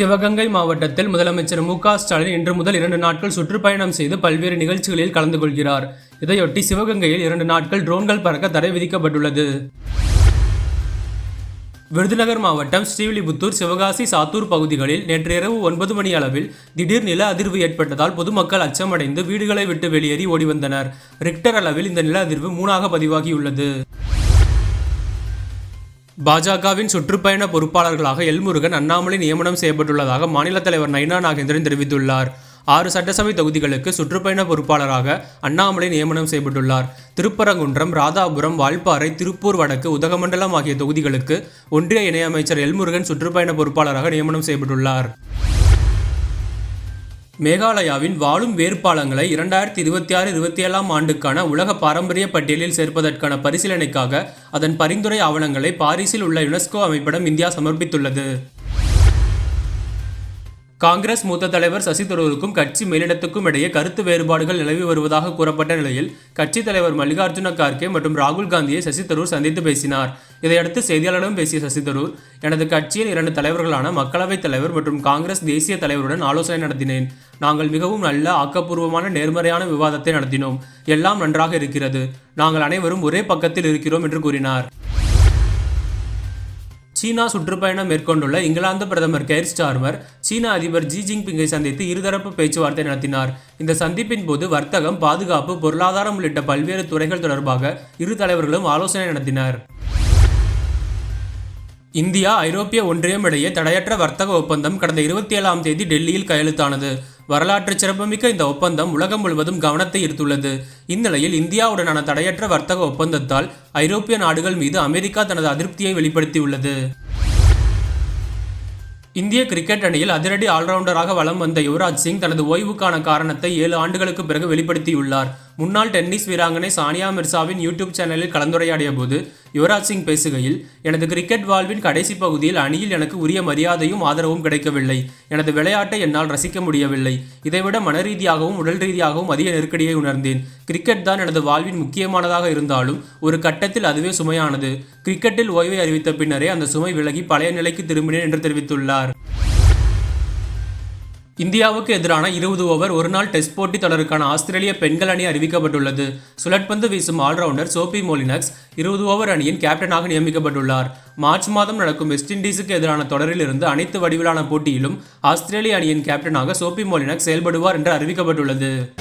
சிவகங்கை மாவட்டத்தில் முதலமைச்சர் மு க ஸ்டாலின் இன்று முதல் இரண்டு நாட்கள் சுற்றுப்பயணம் செய்து பல்வேறு நிகழ்ச்சிகளில் கலந்து கொள்கிறார். இதையொட்டி சிவகங்கையில் இரண்டு நாட்கள் ட்ரோன்கள் பறக்க தடை விதிக்கப்பட்டுள்ளது. விருதுநகர் மாவட்டம் ஸ்ரீவில்லிபுத்தூர் சிவகாசி சாத்தூர் பகுதிகளில் நேற்று இரவு ஒன்பது மணி அளவில் திடீர் நில அதிர்வு ஏற்பட்டதால் பொதுமக்கள் அச்சமடைந்து வீடுகளை விட்டு வெளியேறி ஓடி வந்தனர். ரிக்டர் அளவில் இந்த நில அதிர்வு மூணாக பதிவாகியுள்ளது. பாஜகவின் சுற்றுப்பயண பொறுப்பாளர்களாக எல்முருகன் அண்ணாமலை நியமனம் செய்யப்பட்டுள்ளதாக மாநில தலைவர் நைனா நாகேந்திரன் தெரிவித்துள்ளார். ஆறு சட்டசபை தொகுதிகளுக்கு சுற்றுப்பயண பொறுப்பாளராக அண்ணாமலை நியமனம் செய்யப்பட்டுள்ளார். திருப்பரங்குன்றம் ராதாபுரம் வால்பாறை திருப்பூர் வடக்கு உதகமண்டலம் ஆகிய தொகுதிகளுக்கு ஒன்றிய இணையமைச்சர் எல்முருகன் சுற்றுப்பயண பொறுப்பாளராக நியமனம் செய்யப்பட்டுள்ளார். மேகாலயாவின் வாழும் வேறுபாலங்களை இரண்டாயிரத்தி இருபத்தி ஆறு இருபத்தி ஏழாம் ஆண்டுக்கான உலக பாரம்பரிய பட்டியலில் சேர்ப்பதற்கான பரிசீலனைக்காக அதன் பரிந்துரை ஆவணங்களை பாரிஸில் உள்ள யுனெஸ்கோ அமைப்பிடம் இந்தியா சமர்ப்பித்துள்ளது. காங்கிரஸ் மூத்த தலைவர் சசி தரூருக்கும் கட்சி மேலிடத்துக்கும் இடையே கருத்து வேறுபாடுகள் நிலவி வருவதாக கூறப்பட்ட நிலையில் கட்சித் தலைவர் மல்லிகார்ஜுன கார்கே மற்றும் ராகுல் காந்தியை சசி தரூர் சந்தித்து பேசினார். இதையடுத்து செய்தியாளர்களிடம் பேசிய சசி தரூர் எனது கட்சியின் இரண்டு தலைவர்களான மக்களவைத் தலைவர் மற்றும் காங்கிரஸ் தேசிய தலைவருடன் ஆலோசனை நடத்தினேன். நாங்கள் மிகவும் நல்ல ஆக்கப்பூர்வமான நேர்மறையான விவாதத்தை நடத்தினோம். எல்லாம் நன்றாக இருக்கிறது. நாங்கள் அனைவரும் ஒரே பக்கத்தில் இருக்கிறோம் என்று கூறினார். சீனா சுற்றுப்பயணம் மேற்கொண்டுள்ள இங்கிலாந்து பிரதமர் கெய்ர் ஸ்டார்மர் சீன அதிபர் ஜி ஜின்பிங்கை சந்தித்து இருதரப்பு பேச்சுவார்த்தை நடத்தினார். இந்த சந்திப்பின் போது வர்த்தகம் பாதுகாப்பு பொருளாதாரம் உள்ளிட்ட பல்வேறு துறைகள் தொடர்பாக இரு தலைவர்களும் ஆலோசனை நடத்தினர். இந்தியா ஐரோப்பிய ஒன்றியம் இடையே தடையற்ற வர்த்தக ஒப்பந்தம் கடந்த இருபத்தி ஏழாம் தேதி டெல்லியில் கையெழுத்தானது. வரலாற்று சிறப்புமிக்க இந்த ஒப்பந்தம் உலகம் முழுவதும் கவனத்தை ஈர்த்துள்ளது. இந்நிலையில் இந்தியாவுடனான தடையற்ற வர்த்தக ஒப்பந்தத்தால் ஐரோப்பிய நாடுகள் மீது அமெரிக்கா தனது அதிருப்தியை வெளிப்படுத்தியுள்ளது. இந்திய கிரிக்கெட் அணியில் அதிரடி ஆல்ரவுண்டராக வலம் வந்த யுவராஜ் சிங் தனது ஓய்வுக்கான காரணத்தை ஏழு ஆண்டுகளுக்கு பிறகு வெளிப்படுத்தியுள்ளார். முன்னாள் டென்னிஸ் வீராங்கனை சானியா மிர்சாவின் யூடியூப் சேனலில் கலந்துரையாடிய போது யுவராஜ் சிங் பேசுகையில் எனது கிரிக்கெட் வாழ்வின் கடைசி பகுதியில் அணியில் எனக்கு உரிய மரியாதையும் ஆதரவும் கிடைக்கவில்லை. எனது விளையாட்டை என்னால் ரசிக்க முடியவில்லை. இதைவிட மனரீதியாகவும் உடல் ரீதியாகவும் அதிக நெருக்கடியை உணர்ந்தேன். கிரிக்கெட் தான் எனது வாழ்வின் முக்கியமானதாக இருந்தாலும் ஒரு கட்டத்தில் அதுவே சுமையானது. கிரிக்கெட்டில் ஓய்வை அறிவித்த பின்னரே அந்த சுமை விலகி பழைய நிலைக்கு திரும்பினேன் என்று தெரிவித்துள்ளார். இந்தியாவுக்கு எதிரான இருபது ஓவர் ஒருநாள் டெஸ்ட் போட்டி தொடருக்கான ஆஸ்திரேலிய பெண்கள் அணி அறிவிக்கப்பட்டுள்ளது. சுழற்பந்து வீசும் ஆல்ரவுண்டர் சோபி மோலினக்ஸ் இருபது ஓவர் அணியின் கேப்டனாக நியமிக்கப்பட்டுள்ளார். மார்ச் மாதம் நடக்கும் வெஸ்ட் இண்டீஸுக்கு எதிரான தொடரிலிருந்து அனைத்து வடிவிலான போட்டியிலும் ஆஸ்திரேலிய அணியின் கேப்டனாக சோபி மோலினக்ஸ் செயல்படுவார் என்று அறிவிக்கப்பட்டுள்ளது.